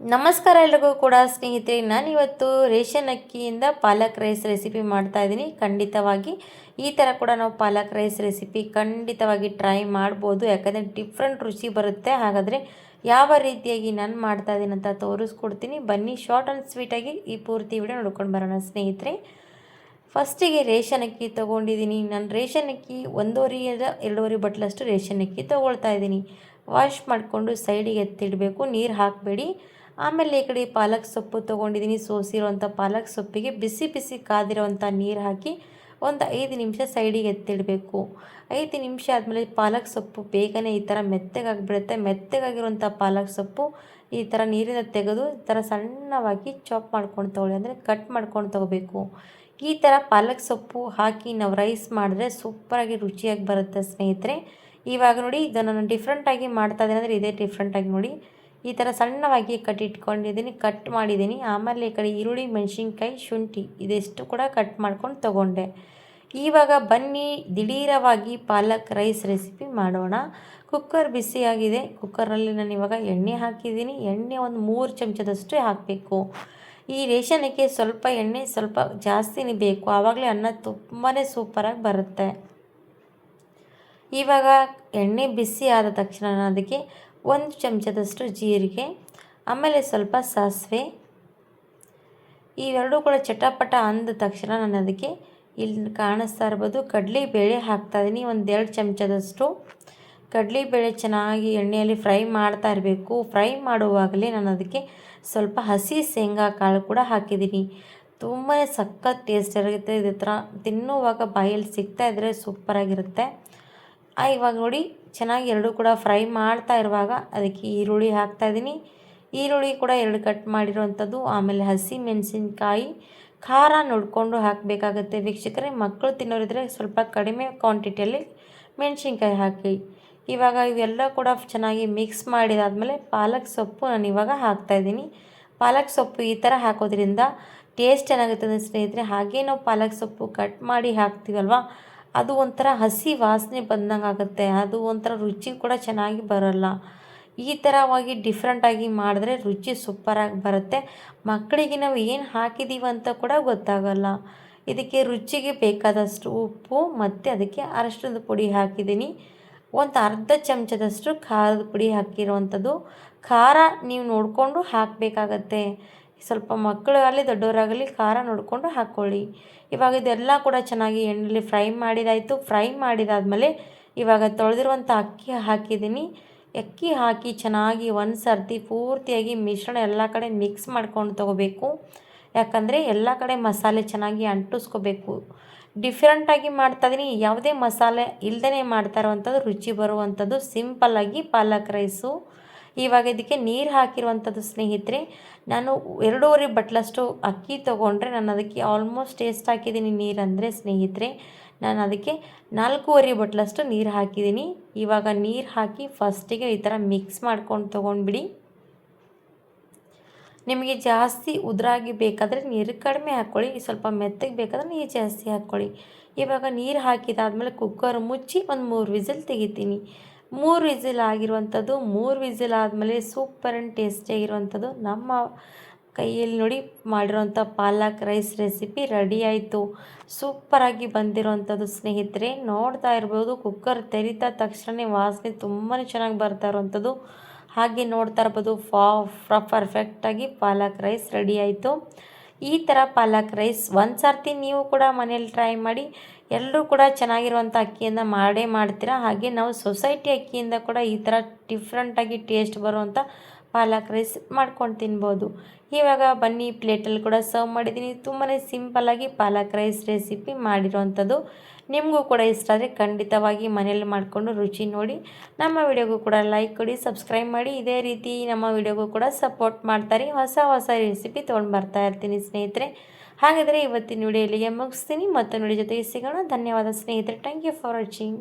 ನಮಸ್ಕಾರ ಎಲ್ರಿಗೂ ಕೂಡ ಸ್ನೇಹಿತರೆ, ನಾನಿವತ್ತು ರೇಷನ್ ಅಕ್ಕಿಯಿಂದ ಪಾಲಕ್ ರೈಸ್ ರೆಸಿಪಿ ಮಾಡ್ತಾ ಇದ್ದೀನಿ. ಖಂಡಿತವಾಗಿ ಈ ಥರ ಕೂಡ ನಾವು ಪಾಲಕ್ ರೈಸ್ ರೆಸಿಪಿ ಖಂಡಿತವಾಗಿ ಟ್ರೈ ಮಾಡ್ಬೋದು. ಯಾಕಂದರೆ ಡಿಫ್ರೆಂಟ್ ರುಚಿ ಬರುತ್ತೆ. ಹಾಗಾದರೆ ಯಾವ ರೀತಿಯಾಗಿ ನಾನು ಮಾಡ್ತಾ ಇದ್ದೀನಿ ಅಂತ ತೋರಿಸ್ಕೊಡ್ತೀನಿ. ಬನ್ನಿ ಶಾರ್ಟ್ ಆ್ಯಂಡ್ ಸ್ವೀಟಾಗಿ ಈ ಪೂರ್ತಿ ವಿಡಿಯೋ ನೋಡ್ಕೊಂಡು ಬರೋಣ ಸ್ನೇಹಿತರೆ. ಫಸ್ಟಿಗೆ ರೇಷನ್ ಅಕ್ಕಿ ತೊಗೊಂಡಿದ್ದೀನಿ. ನಾನು ರೇಷನ್ ಅಕ್ಕಿ ಒಂದೂವರೆಯಿಂದ ಎರಡೂವರೆ ಬಟ್ಲಷ್ಟು ರೇಷನ್ ಅಕ್ಕಿ ತೊಗೊಳ್ತಾ ಇದ್ದೀನಿ. ವಾಶ್ ಮಾಡಿಕೊಂಡು ಸೈಡಿಗೆ ಎತ್ತಿಡಬೇಕು. ನೀರು ಹಾಕಬೇಡಿ. ಆಮೇಲೆ ಈ ಕಡೆ ಪಾಲಕ್ ಸೊಪ್ಪು ತೊಗೊಂಡಿದ್ದೀನಿ. ಸೋಸಿರುವಂಥ ಪಾಲಕ್ ಸೊಪ್ಪಿಗೆ ಬಿಸಿ ಬಿಸಿ ಕಾದಿರೋವಂಥ ನೀರು ಹಾಕಿ ಒಂದು ಐದು ನಿಮಿಷ ಸೈಡಿಗೆ ಎತ್ತಿಡಬೇಕು. ಐದು ನಿಮಿಷ ಆದಮೇಲೆ ಪಾಲಕ್ ಸೊಪ್ಪು ಬೇಗನೆ ಈ ಥರ ಮೆತ್ತಗಾಗಿಬಿಡುತ್ತೆ. ಮೆತ್ತಗಾಗಿರುವಂಥ ಪಾಲಕ್ ಸೊಪ್ಪು ಈ ಥರ ನೀರಿಂದ ತೆಗೆದು ಈ ಥರ ಸಣ್ಣವಾಗಿ ಚಾಪ್ ಮಾಡ್ಕೊಂಡು ತಗೊಳ್ಳಿ. ಅಂದರೆ ಕಟ್ ಮಾಡ್ಕೊಂಡು ತೊಗೋಬೇಕು. ಈ ಥರ ಪಾಲಕ್ ಸೊಪ್ಪು ಹಾಕಿ ನಾವು ರೈಸ್ ಮಾಡಿದ್ರೆ ಸೂಪರಾಗಿ ರುಚಿಯಾಗಿ ಬರುತ್ತೆ ಸ್ನೇಹಿತರೆ. ಇವಾಗ ನೋಡಿ ಇದನ್ನು ಡಿಫ್ರೆಂಟಾಗಿ ಮಾಡ್ತಾ ಇದ್ದೀನಿ. ಅಂದರೆ ಇದೇ ಡಿಫ್ರೆಂಟಾಗಿ ನೋಡಿ. ಈ ಥರ ಸಣ್ಣವಾಗಿ ಕಟ್ ಇಟ್ಕೊಂಡಿದ್ದೀನಿ ಕಟ್ ಮಾಡಿದ್ದೀನಿ. ಆಮೇಲೆ ಈ ಕಡೆ ಈರುಳ್ಳಿ, ಮೆಣಸಿನ್ಕಾಯಿ, ಶುಂಠಿ ಇದೆಷ್ಟು ಕೂಡ ಕಟ್ ಮಾಡ್ಕೊಂಡು ತಗೊಂಡೆ. ಇವಾಗ ಬನ್ನಿ, ದಿಢೀರವಾಗಿ ಪಾಲಕ್ ರೈಸ್ ರೆಸಿಪಿ ಮಾಡೋಣ. ಕುಕ್ಕರ್ ಬಿಸಿಯಾಗಿದೆ ಕುಕ್ಕರಲ್ಲಿ ನಾನು ಇವಾಗ ಎಣ್ಣೆ ಹಾಕಿದ್ದೀನಿ. ಎಣ್ಣೆ ಒಂದು ಮೂರು ಚಮಚದಷ್ಟು ಹಾಕಬೇಕು. ಈ ರೇಷನಕ್ಕೆ ಸ್ವಲ್ಪ ಎಣ್ಣೆ ಸ್ವಲ್ಪ ಜಾಸ್ತಿನೇ ಬೇಕು. ಆವಾಗಲೇ ಅನ್ನ ತುಂಬಾ ಸೂಪರಾಗಿ ಬರುತ್ತೆ. ಇವಾಗ ಎಣ್ಣೆ ಬಿಸಿ ಆದ ತಕ್ಷಣ ಅದಕ್ಕೆ ಒಂದು ಚಮಚದಷ್ಟು ಜೀರಿಗೆ, ಆಮೇಲೆ ಸ್ವಲ್ಪ ಸಾಸಿವೆ. ಇವೆರಡೂ ಕೂಡ ಚಟಪಟ ಅಂದ ತಕ್ಷಣ ನಾನು ಅದಕ್ಕೆ ಇಲ್ಲಿ ಕಾಣಿಸ್ತಾ ಇರ್ಬೋದು. ಕಡಲೆಬೇಳೆ ಹಾಕ್ತಾಯಿದ್ದೀನಿ ಒಂದು ಎರಡು ಚಮಚದಷ್ಟು. ಕಡಲೆಬೇಳೆ ಚೆನ್ನಾಗಿ ಎಣ್ಣೆಯಲ್ಲಿ ಫ್ರೈ ಮಾಡ್ತಾ ಇರಬೇಕು. ಫ್ರೈ ಮಾಡುವಾಗಲೇ ನಾನು ಅದಕ್ಕೆ ಸ್ವಲ್ಪ ಹಸಿ ಶೇಂಗಾ ಕಾಳು ಕೂಡ ಹಾಕಿದ್ದೀನಿ. ತುಂಬಾ ಸಖತ್ ಟೇಸ್ಟ್ ಇರುತ್ತೆ. ಇದ್ರ ತಿನ್ನುವಾಗ ಬಾಯಲ್ಲಿ ಸಿಗ್ತಾ ಇದ್ದರೆ ಸೂಪರಾಗಿರುತ್ತೆ. ಇವಾಗ ನೋಡಿ, ಚೆನ್ನಾಗಿ ಎರಡು ಕೂಡ ಫ್ರೈ ಮಾಡ್ತಾ ಇರುವಾಗ ಅದಕ್ಕೆ ಈರುಳ್ಳಿ ಹಾಕ್ತಾಯಿದ್ದೀನಿ ಈರುಳ್ಳಿ ಕೂಡ ಎರಡು ಕಟ್ ಮಾಡಿರುವಂಥದ್ದು, ಆಮೇಲೆ ಹಸಿ ಮೆಣಸಿನ್ಕಾಯಿ, ಖಾರ ನೋಡಿಕೊಂಡು ಹಾಕಬೇಕಾಗತ್ತೆ. ವೀಕ್ಷಕರೇ, ಮಕ್ಕಳು ತಿನ್ನೋರಿದ್ರೆ ಸ್ವಲ್ಪ ಕಡಿಮೆ ಕ್ವಾಂಟಿಟಿಯಲ್ಲಿ ಮೆಣಸಿನ್ಕಾಯಿ ಹಾಕಿ. ಇವಾಗ ಇವೆಲ್ಲ ಕೂಡ ಚೆನ್ನಾಗಿ ಮಿಕ್ಸ್ ಮಾಡಿದಾದಮೇಲೆ ಪಾಲಕ್ ಸೊಪ್ಪು ನಾನು ಇವಾಗ ಹಾಕ್ತಾಯಿದ್ದೀನಿ ಪಾಲಕ್ ಸೊಪ್ಪು ಈ ಥರ ಹಾಕೋದ್ರಿಂದ ಟೇಸ್ಟ್ ಏನಾಗುತ್ತೆ ಸ್ನೇಹಿತರೆ ಹಾಗೇ ನಾವು ಪಾಲಕ್ ಸೊಪ್ಪು ಕಟ್ ಮಾಡಿ ಹಾಕ್ತೀವಲ್ವ? ಅದು ಒಂಥರ ಹಸಿ ವಾಸನೆ ಬಂದಂಗೆ ಆಗುತ್ತೆ. ಅದು ಒಂಥರ ರುಚಿ ಕೂಡ ಚೆನ್ನಾಗಿ ಬರೋಲ್ಲ. ಈ ಥರವಾಗಿ ಡಿಫ್ರೆಂಟಾಗಿ ಮಾಡಿದ್ರೆ ರುಚಿ ಸೂಪರಾಗಿ ಬರುತ್ತೆ. ಮಕ್ಕಳಿಗೆ ನಾವು ಏನು ಹಾಕಿದ್ದೀವಿ ಅಂತ ಕೂಡ ಗೊತ್ತಾಗಲ್ಲ. ಇದಕ್ಕೆ ರುಚಿಗೆ ಬೇಕಾದಷ್ಟು ಉಪ್ಪು ಮತ್ತು ಅದಕ್ಕೆ ಅರಶಿನದ ಪುಡಿ ಹಾಕಿದ್ದೀನಿ. ಒಂದು ಅರ್ಧ ಚಮಚದಷ್ಟು ಖಾರದ ಪುಡಿ ಹಾಕಿರುವಂಥದ್ದು. ಖಾರ ನೀವು ನೋಡಿಕೊಂಡು ಹಾಕಬೇಕಾಗತ್ತೆ. ಸ್ವಲ್ಪ ಮಕ್ಕಳಾಗಲಿ ದೊಡ್ಡವರಾಗಲಿ, ಖಾರ ನೋಡಿಕೊಂಡು ಹಾಕ್ಕೊಳ್ಳಿ. ಇವಾಗ ಇದೆಲ್ಲ ಕೂಡ ಚೆನ್ನಾಗಿ ಎಣ್ಣೆಲಿ ಫ್ರೈ ಮಾಡಿದಾಯಿತು. ಫ್ರೈ ಮಾಡಿದಾದಮೇಲೆ ಇವಾಗ ತೊಳೆದಿರುವಂಥ ಅಕ್ಕಿ ಹಾಕಿದ್ದೀನಿ. ಅಕ್ಕಿ ಹಾಕಿ ಚೆನ್ನಾಗಿ ಒಂದು ಸರ್ತಿ ಪೂರ್ತಿಯಾಗಿ ಮಿಶ್ರಣ ಎಲ್ಲ ಕಡೆ ಮಿಕ್ಸ್ ಮಾಡ್ಕೊಂಡು ತೊಗೋಬೇಕು. ಯಾಕಂದರೆ ಎಲ್ಲ ಕಡೆ ಮಸಾಲೆ ಚೆನ್ನಾಗಿ ಅಂಟಿಸ್ಕೋಬೇಕು. ಡಿಫ್ರೆಂಟಾಗಿ ಮಾಡ್ತಾಯಿದ್ದೀನಿ ಯಾವುದೇ ಮಸಾಲೆ ಇಲ್ಲದೇ ಮಾಡ್ತಾ ಇರುವಂಥದ್ದು, ರುಚಿ ಬರುವಂಥದ್ದು ಸಿಂಪಲ್ಲಾಗಿ ಪಾಲಕ್ ರೈಸು ಇವಾಗ ಇದಕ್ಕೆ ನೀರು ಹಾಕಿರುವಂಥದ್ದು ಸ್ನೇಹಿತರೆ, ನಾನು ಎರಡೂವರೆ ಬಟ್ಲಷ್ಟು ಅಕ್ಕಿ ತೊಗೊಂಡ್ರೆ ನಾನು ಅದಕ್ಕೆ ಆಲ್ಮೋಸ್ಟ್ ಟೇಸ್ಟ್ ಹಾಕಿದ್ದೀನಿ ನೀರು ಅಂದರೆ ಸ್ನೇಹಿತರೆ. ನಾನು ಅದಕ್ಕೆ ನಾಲ್ಕೂವರೆ ಬಟ್ಲಷ್ಟು ನೀರು ಹಾಕಿದ್ದೀನಿ. ಇವಾಗ ನೀರು ಹಾಕಿ ಫಸ್ಟಿಗೆ ಈ ಥರ ಮಿಕ್ಸ್ ಮಾಡ್ಕೊಂಡು ತೊಗೊಂಡ್ಬಿಡಿ. ನಿಮಗೆ ಜಾಸ್ತಿ ಉದುರಾಗಿ ಬೇಕಾದರೆ ನೀರು ಕಡಿಮೆ ಹಾಕ್ಕೊಳ್ಳಿ ಸ್ವಲ್ಪ ಮೆತ್ತಗೆ ಬೇಕಾದರೆ ನೀರು ಜಾಸ್ತಿ ಹಾಕ್ಕೊಳ್ಳಿ ಇವಾಗ ನೀರು ಹಾಕಿದಾದ್ಮೇಲೆ ಕುಕ್ಕರ್ ಮುಚ್ಚಿ ಒಂದು ಮೂರು ವಿಸಿಲ್ ತೆಗಿತೀನಿ. ಮೂರು ವಿಸಿಲ್ ಆಗಿರುವಂಥದ್ದು, ಮೂರು ವಿಸಿಲ್ ಆದಮೇಲೆ ಸೂಪರ್ ಆ್ಯಂಡ್ ಟೇಸ್ಟಿಯಾಗಿರುವಂಥದ್ದು ನಮ್ಮ ಕೈಯಲ್ಲಿ ನೋಡಿ ಮಾಡಿರೋಂಥ ಪಾಲಕ್ ರೈಸ್ ರೆಸಿಪಿ ರೆಡಿ ಆಯಿತು. ಸೂಪರಾಗಿ ಬಂದಿರೋವಂಥದ್ದು ಸ್ನೇಹಿತರೆ. ನೋಡ್ತಾ ಇರ್ಬೋದು, ಕುಕ್ಕರ್ ತೆರಿತಾ ತಕ್ಷಣ ವಾಸನೆ ತುಂಬಾ ಚೆನ್ನಾಗಿ ಬರ್ತಾ ಇರುವಂಥದ್ದು. ಹಾಗೆ ನೋಡ್ತಾ ಇರ್ಬೋದು, ಫಾ ಪರ್ಫೆಕ್ಟಾಗಿ ಪಾಲಕ್ ರೈಸ್ ರೆಡಿ ಆಯಿತು. ಈ ಥರ ಪಾಲಕ್ ರೈಸ್ ಒಂದು ಸರ್ತಿ ನೀವು ಕೂಡ ಮನೇಲಿ ಟ್ರೈ ಮಾಡಿ ಎಲ್ಲರೂ ಕೂಡ ಚೆನ್ನಾಗಿರುವಂಥ ಅಕ್ಕಿಯನ್ನು ಮಾಡೇ ಮಾಡ್ತೀರಾ? ಹಾಗೆ ನಾವು ಸೊಸೈಟಿ ಅಕ್ಕಿಯಿಂದ ಕೂಡ ಈ ಥರ ಡಿಫ್ರೆಂಟಾಗಿ ಟೇಸ್ಟ್ ಬರುವಂಥ ಪಾಲಕ್ ರೈಸ್ ಮಾಡ್ಕೊಂಡು ತಿನ್ಬೋದು. ಇವಾಗ ಬನ್ನಿ, ಪ್ಲೇಟಲ್ಲಿ ಕೂಡ ಸರ್ವ್ ಮಾಡಿದ್ದೀನಿ. ತುಂಬಾ ಸಿಂಪಲ್ಲಾಗಿ ಪಾಲಕ್ ರೈಸ್ ರೆಸಿಪಿ ಮಾಡಿರೋವಂಥದ್ದು. ನಿಮಗೂ ಕೂಡ ಇಷ್ಟ ಆದರೆ ಖಂಡಿತವಾಗಿ ಮನೇಲಿ ಮಾಡಿಕೊಂಡು ರುಚಿ ನೋಡಿ. ನಮ್ಮ ವಿಡಿಯೋಗೂ ಕೂಡ ಲೈಕ್ ಕೊಡಿ ಸಬ್ಸ್ಕ್ರೈಬ್ ಮಾಡಿ. ಇದೇ ರೀತಿ ನಮ್ಮ ವಿಡಿಯೋಗೂ ಕೂಡ ಸಪೋರ್ಟ್ ಮಾಡ್ತಾರೆ. ಹೊಸ ಹೊಸ ರೆಸಿಪಿ ತೊಗೊಂಡು ಬರ್ತಾ ಇರ್ತೀನಿ ಸ್ನೇಹಿತರೆ. ಹಾಗಾದರೆ ಇವತ್ತಿನ ವಿಡಿಯೋ ಇಲ್ಲಿಗೆ ಮುಗಿಸ್ತೀನಿ. ಮತ್ತೊಂದು ವಿಡಿಯೋ ಜೊತೆಗೆ ಸಿಗೋಣ. ಧನ್ಯವಾದ ಸ್ನೇಹಿತರೆ. Thank you for watching